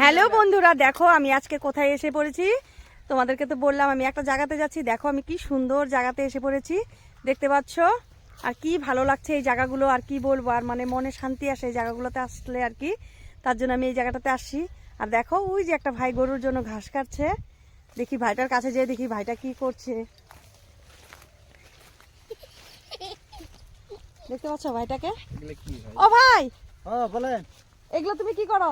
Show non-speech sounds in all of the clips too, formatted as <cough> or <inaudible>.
Hello বন্ধুরা দেখো আমি আজকে কোথায় এসে পড়েছি? তোমাদেরকে তো বললাম আমি একটা জায়গাতে যাচ্ছি। দেখো আমি কি সুন্দর জায়গাতে এসে পড়েছি। দেখতে পাচ্ছ? আর কি ভালো লাগছে এই জায়গাগুলো আর কি বলব? আর মানে মনে শান্তি আসে এই জায়গাগুলোতে আসলে আর কি। তার জন্য আমি এই জায়গাটাতে আসছি। আর দেখো ওই যে একটা ভাই গরুর জন্য ঘাস কাটছে। দেখি ভাইটার কাছে যেয়ে দেখি ভাইটা কি করছে। দেখতে পাচ্ছ ভাইটাকে? ও ভাই! হ্যাঁ বলেন। এগুলো তুমি কি করো?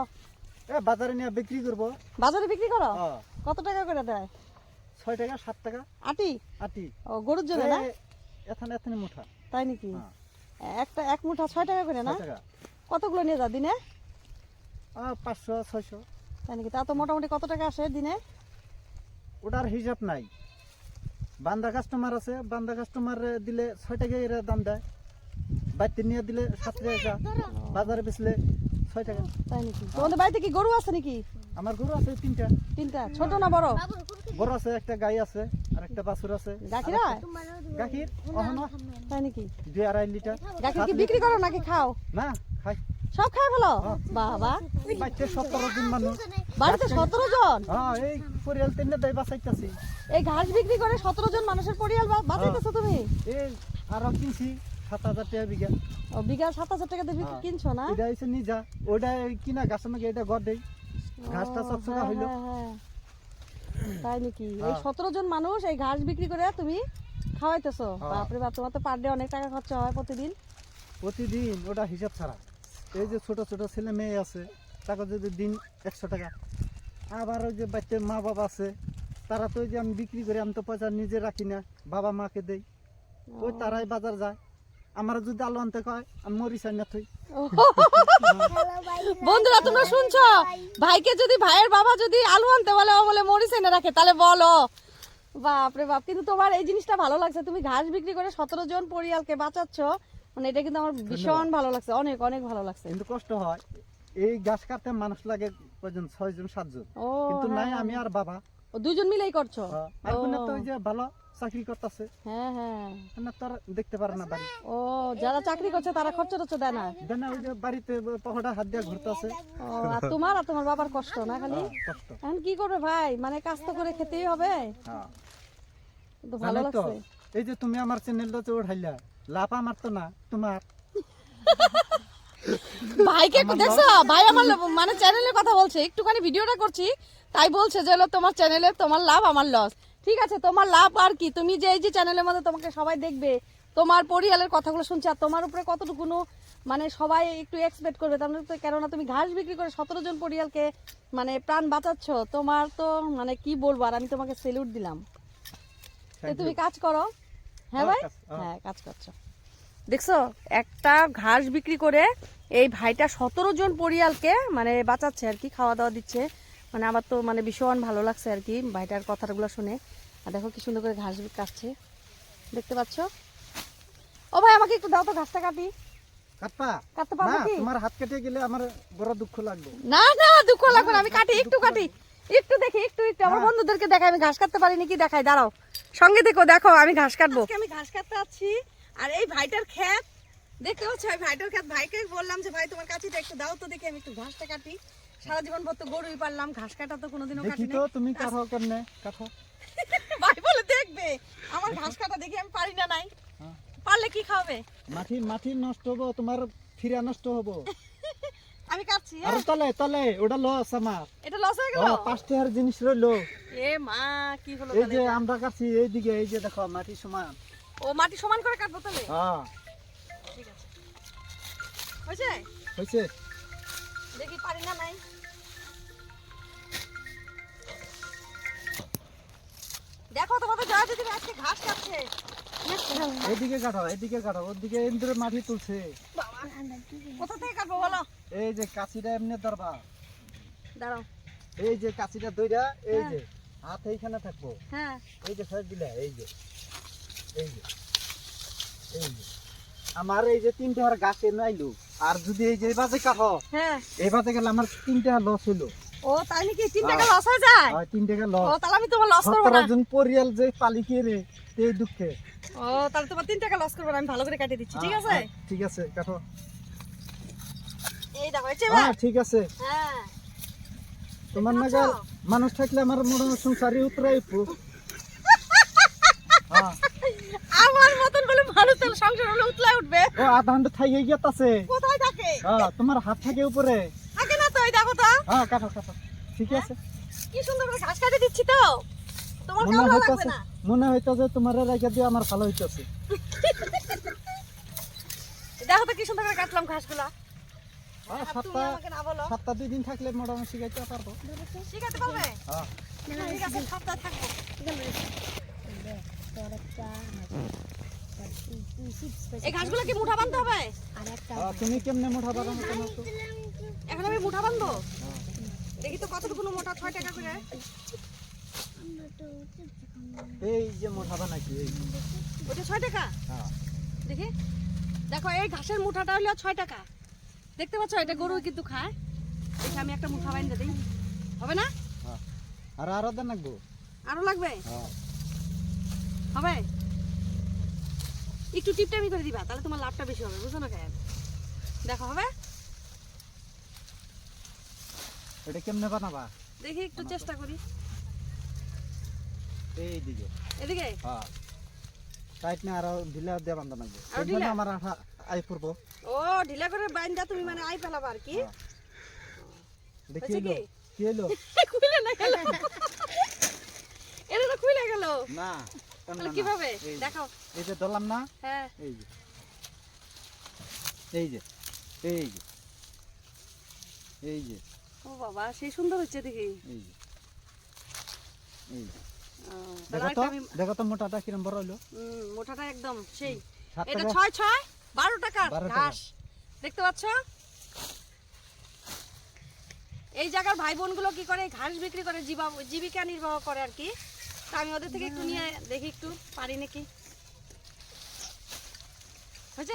বাজারে নিয়ে বিক্রি করব। বাজারে বিক্রি করো? হ্যাঁ। কত টাকা করে দেয়? ছয় টাকা সাত টাকা। আটি? আটি। ও গরুর জন্য না? এখানে এখানে মুঠা। তাই নাকি? হ্যাঁ। একটা এক মুঠা ছয় টাকা করে না? টাকা। কতগুলো নিয়ে যা দিনে? পাঁচশো ছয়শো। তাই নাকি? তা তো মোটামুটি কত টাকা আসে দিনে? ওটার হিসাব নাই। বান্দা কাস্টমার আছে বান্দা কাস্টমার দিলে ছয় টাকা এরা দাম দেয়। বাড়িতে নিয়ে দিলে সাত টাকা। বাজারে বেচলে ছয় টাকা। তাই নাকি? তোমাদের বাড়িতে কি গরু আছে নাকি? আমার গরু আছে তিনটা। তিনটা। ছোট না বড়? গরু আছে একটা গাই আছে আর একটা বাছুর আছে। গাখীর? হয়? গাখীর অহনো। তাই নাকি? দুই আড়াই লিটার। গাখীর কি বিক্রি করো নাকি খাও? না খাই। সব খাই ফেলো? হ্যাঁ। বাবা। বাচ্চা সতেরো দিন মানুষ। বাড়িতে সতেরো জন? হ্যাঁ এই পরিয়াল তিনটা দাই বাঁচাইতেছি। এই ঘাস বিক্রি করে সতেরো জন মানুষের পরিয়াল বা- বাঁচাইতেছো তুমি? এই আরও কিনছি। সাত হাজার টাকা বিঘা। ও বিঘা সাত হাজার টাকা দিয়ে হ্যাঁ। কিনছো না? এটা হচ্ছে নিজা। এই কিনা গাছের নাকি এটা ঘর দেই। ঘাসটা চকচকা হ্যাঁ, হইল। হ্যাঁ। তাই নাকি? এই। সতেরো জন মানুষ এই ঘাস বিক্রি করে তুমি খাওয়াইতেছো। বাপরে বাপ তোমার তো পার ডে অনেক টাকা খরচা হয় প্রতিদিন। প্রতিদিন ওটা হিসাব ছাড়া। এই যে ছোট ছোট ছেলে মেয়ে আছে তাকে যদি দিন একশো টাকা। আবার ওই যে বাচ্চার মা বাবা আছে তারা তো ওই যে আমি বিক্রি করে আমি তো পয়সা নিজে রাখি না বাবা মাকে দেই। ওই তারাই বাজার যায়। আমার যদি আলু আনতে কয় আমি মরি চাই না <laughs> বন্ধুরা তোমরা শুনছো? ভাইকে যদি ভাইয়ের বাবা যদি আলু আনতে বলে ও বলে মরিচ এনে রাখে তাহলে বলো। বাপরে বাপ কিন্তু তোমার এই জিনিসটা ভালো লাগছে। তুমি ঘাস বিক্রি করে সতেরো জন পরিয়ালকে বাঁচাচ্ছ মানে এটা কিন্তু আমার ভীষণ ভালো লাগছে অনেক অনেক ভালো লাগছে। কিন্তু কষ্ট হয় এই গাছ কাটতে মানুষ লাগে কয়জন? ছয়জন সাতজন। ও কিন্তু নাই হ্যাঁ, আমি আর বাবা। ও দুজন মিলেই করছ? আর ও। তো ওই যে ভালো চাকরি করতেছে। হ্যাঁ হ্যাঁ। তার দেখতে পারে না বাড়ি। ও যারা চাকরি করছে তারা খরচা টরচা দেয় না? দেন না ওই যে বাড়িতে পকেটে হাত দিয়ে ঘুরতেছে ও আর তোমার আর তোমার বাবার কষ্ট না খালি? কষ্ট। এখন কি করবে ভাই? মানে কাজ তো করে খেতেই হবে। হ্যাঁ। কিন্তু ভালো লাগছে। এই যে তুমি আমার চ্যানেলটা তো উঠাইলা লাভ আমার তো না তোমার। <laughs> ভাইকে দেখছ? ভাই আমার মানে চ্যানেলের কথা বলছে। একটুখানি ভিডিওটা করছি। তাই বলছে যে হলো তোমার চ্যানেলে তোমার লাভ আমার লস। ঠিক আছে তোমার লাভ আর কি? তুমি যে এই যে চ্যানেলের মধ্যে তোমাকে সবাই দেখবে তোমার পরিয়ালের কথাগুলো শুনছে আর তোমার উপরে কতটুকু মানে সবাই একটু এক্সপেক্ট করবে তার মানে কেননা তুমি ঘাস বিক্রি করে সতেরো জন পরিয়ালকে মানে প্রাণ বাঁচাচ্ছ তোমার তো মানে কি বলব? আর আমি তোমাকে সেলুট দিলাম। তুমি কাজ করো। হ্যাঁ হ্যাঁ, ভাই? হ্যাঁ। হ্যাঁ কাজ করছ। দেখছ একটা ঘাস বিক্রি করে এই ভাইটা সতেরো জন পরিয়ালকে মানে বাঁচাচ্ছে আর কি খাওয়া দাওয়া দিচ্ছে। মানে আমার তো মানে ভীষণ ভালো লাগছে আর কি ভাইটার কথাগুলো শুনে। আর দেখো কি সুন্দর করে ঘাস কাটছে। দেখতে পাচ্ছ? ও ভাই আমাকে একটু দাও তো ঘাসটা কাটি। কাটতে পারব কি? তোমার হাত কেটে গেলে আমার বড় দুঃখ লাগবে। না না দুঃখ লাগবে না আমি কাটি একটু কাটি। একটু দেখি একটু একটু। আমার বন্ধুদেরকে দেখাই আমি ঘাস কাটতে পারিনি কি দেখাই। দাঁড়াও সঙ্গে দেখো দেখো আমি ঘাস কাটবো। আমি ঘাস কাটতে আছি আর এই ভাইটার ক্ষেত দেখতে পাচ্ছ এই ভাইটার ক্ষেত ভাইকে বললাম যে ভাই তোমার কাছে একটু দাও তো দেখি আমি একটু ঘাসটা কাটি। সারা জীবন ভর তো গরুই পারলাম ঘাস কাটা তো কোনোদিনও কাটি তো তুমি কাঠো কেমনে? কাঠো <laughs> ভাই বলে দেখবে আমার ঘাস কাটা দেখি আমি পারি না নাই। হ্যাঁ। পারলে কি খাবে? মাটি মাটি নষ্ট হব তোমার ফিরা নষ্ট হব। <laughs> আমি কাটছি আর হ্যাঁ? তলে তলে ওটা লস আমার। এটা লস হয়ে গেল? পাঁচ টাকার জিনিস রইল। এ মা কি হলো এই যে আমরা কাটছি এইদিকে এই যে দেখো মাটি সমান। ও মাটি সমান করে কাটবো তাহলে? হ্যাঁ। ঠিক আছে। হয়েছে? হয়েছে। দেখি পারি না নাই। দেখো তোমাদের জয়া দিদি আজকে ঘাস কাটছে। এইদিকে কাটো এইদিকে কাটো ওদিকে ইন্দ্র মাটি তুলছে। কোথা থেকে কাটবো বলো? এই যে কাছিটা এমনি ধরবা। দাঁড়াও। এই যে কাছিটা দইরা এই হ্যাঁ। যে হাত এইখানে থাকব। হ্যাঁ। এই যে ফের দিলে এই যে। এই যে এই যে আমার এই যে তিনটে হার গাছে নাইলো আর যদি এই যে বাজে কাটো হ্যাঁ। এই বাজে গেলে আমার তিনটে হার লস হইল। ও তাই নাকি তিন টাকা লস হয়ে যায়? আর তিন টাকা ও তাহলে আমি তোমার লস করব না। সতেরো জন পরিয়াল যে পালিকে রে এই দুঃখে। ও তাহলে তোমার তিন টাকা লস করব না আমি ভালো করে কাটিয়ে দিচ্ছি ঠিক আছে? ঠিক আছে কাটো। এই দেখো হয়েছে হ্যাঁ ঠিক আছে। হ্যাঁ। তোমার নাগাল মানুষ থাকলে আমার মনে হয় সংসারই উতরাই <laughs> হ্যাঁ মানুষ তাহলে সংসার হলে উতলায় উঠবে। ও আধা ঘণ্টা থাইয়ে গিয়েছে কোথায় থাকে? হ্যাঁ তোমার হাত থাকে উপরে। থাকে না তো এই দেখো তো। হ্যাঁ কাটো কাটো। ঠিক আছে। কি সুন্দর করে ঘাস কাটে দিচ্ছি তো। তোমার মনে কেমন লাগবে না। মনে হইতাছে তোমার রেখে দিয়ে আমার ভালো হইতাছে। দেখো তো কি সুন্দর করে কাটলাম ঘাসগুলা। হ্যাঁ সাতটা দুই দিন থাকলে মোটামুটি শিখাইতে পারব। শিখাতে পারবে? হ্যাঁ। ঠিক আছে সপ্তাহে থাকব। এই ঘাসগুলো কি মুঠা বাঁধতে হবে? তুমি কেমনে মোটা বানানো এখন আমি মুঠা বাঁধবো? দেখি তো কতটুকু মোটা ছয় টাকা করে। এই যে মোটা বানাইছি এই। ওটা ছয় টাকা? হ্যাঁ। দেখি। দেখো এই ঘাসের মুঠাটা হলো ছয় টাকা। দেখতে পাচ্ছ এটা গরু কিন্তু খায়। দেখি আমি একটা মুঠা বাইন্দা দিই। হবে না? হ্যাঁ। আর আরও দেন লাগবো আরও লাগবে? হ্যাঁ। হবে? একটু টিপটামি করে দিবা তাহলে তোমার লাভটা বেশি হবে বুঝছ না কেন দেখো হবে? এটা কেমনে বানাবা? দেখি একটু চেষ্টা করি। এই দিকে এদিকে? হ্যাঁ। টাইট না আরও ঢিলা দিয়ে বান্ধা লাগবে। আরও এই জন্য ঢিলা? আমার আই পড়ব ও ঢিলা করে বাইন্দা তুমি মানে আই ফেলাবা আর কি? হ্যাঁ। দেখি হয়েছে এলো কি? এলো <laughs> খুলে না গেল। <laughs> এটা তো খুলে গেল। না। কীভাবে? এই যে- দেখো এই যে ধরলাম না? হ্যাঁ। এই যে। এই যে এই যে। এই যে। ও বাবা সেই সুন্দর হচ্ছে দেখি। এই যে। এই যে। দেখো তো দেখো তো মোটাটা কিরম বড় হলো। মোটাটা একদম সেই। এটা ছয় ছয়? বারো টাকার 12 টাকা। ঘাস দেখতে পাচ্ছ? এই জায়গার ভাই বোনগুলো কি করে ঘাস বিক্রি করে জীবা- জীবিকা নির্বাহ করে আর কি? আমি ওদের থেকে একটু নিয়ে দেখি একটু পারি নাকি?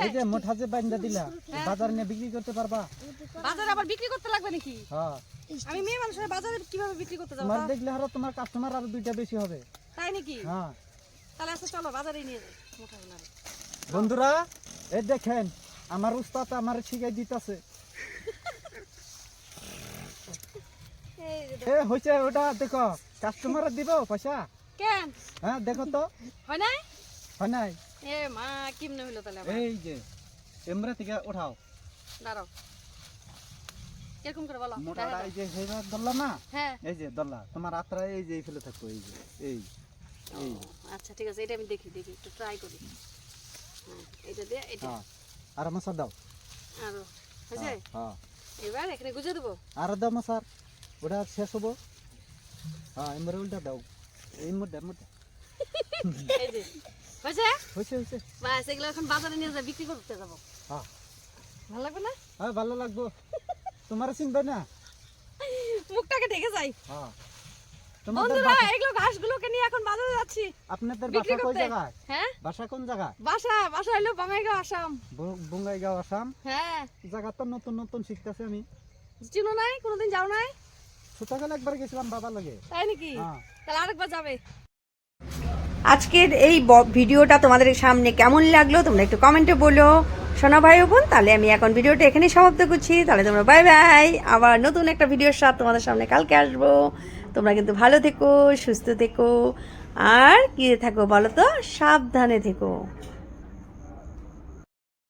এই যে মোটা যে বাইন্দা দিলা হ্যাঁ। নিয়ে বিক্রি করতে পারবা? বাজারে আবার বিক্রি করতে লাগবে নাকি? হ্যাঁ। আমি মেয়ে মানুষের বাজারে কীভাবে বিক্রি করতে যাব তোমার দেখলে আরও তোমার কাস্টমার আরও দুইটা বেশি হবে। তাই নাকি? হ্যাঁ। তাহলে আচ্ছা চলো বাজারে নিয়ে যাই। মোটাগুলো বন্ধুরা এই দেখেন আমার উস্তাদ আমার শিখাই দিতেছে। এ হয়েছে ওটা দেখো কাস্টমার দিব পয়সা। কেন? হ্যাঁ দেখো তো। হয় নাই? হয় নাই? এ মা কেমনে হইল তাহলে এই যে এমরা থেকে উঠাও দাঁড়াও। এরকম করে বলো? মোটাটা এই যে সেইভাবে ধরলা না? হ্যাঁ। এই যে ধরলা তোমার আত্রা এই যে এই ফেলে থাকো এই যে এই এই। আচ্ছা ঠিক আছে এটা আমি দেখি দেখি একটু ট্রাই করি। হ্যাঁ, এটা দিয়ে এটা। আর মশা দাও। আরও হয়েছে? হ্যাঁ, হ্যাঁ। এবার এখানে গুজে দেবো? আর দাও মশার ওটা শেষ হব। হ্যাঁ এমরে উল্টা দাও। এই এই যে হয়েছে? হয়েছে হয়েছে। বাস এগুলো এখন বাজারে নিয়ে যা বিক্রি করতে যাব। হ্যাঁ। ভালো লাগবে না? হ্যাঁ ভালো লাগবো। তোমার চিনবে না? মুখটাকে ঢেকে যাই। হ্যাঁ। বন্ধুরা এগুলো ঘাসগুলোকে নিয়ে এখন বাজারে যাচ্ছি। আপনাদের বাসা জায়গায়? হ্যাঁ? বাসা কোন বাসা বাসা হলো বঙ্গাইগাঁও আসাম। বঙ্গাইগাঁও আসাম? হ্যাঁ। নতুন নতুন শিখতেছে আমি। চিনো নাই? কোনোদিন যাও নাই? ছোটকালে একবার গেছিলাম বাবা লাগে। তাই নাকি? হ্যাঁ। তাহলে আরেকবার যাবে। আজকের এই ভিডিওটা তোমাদের সামনে কেমন লাগল তোমরা একটু কমেন্টে বলো। শোনা ভাই বোন, তাহলে আমি এখন ভিডিওটা এখানেই সমাপ্ত করছি। তাহলে তোমরা বাই বাই আবার নতুন একটা ভিডিওর সাথে তোমাদের সামনে কালকে আসব। তোমরা কিন্তু ভালো থেকো, সুস্থ থেকো। আর কি থাকো বলো তো? সাবধানে থেকো।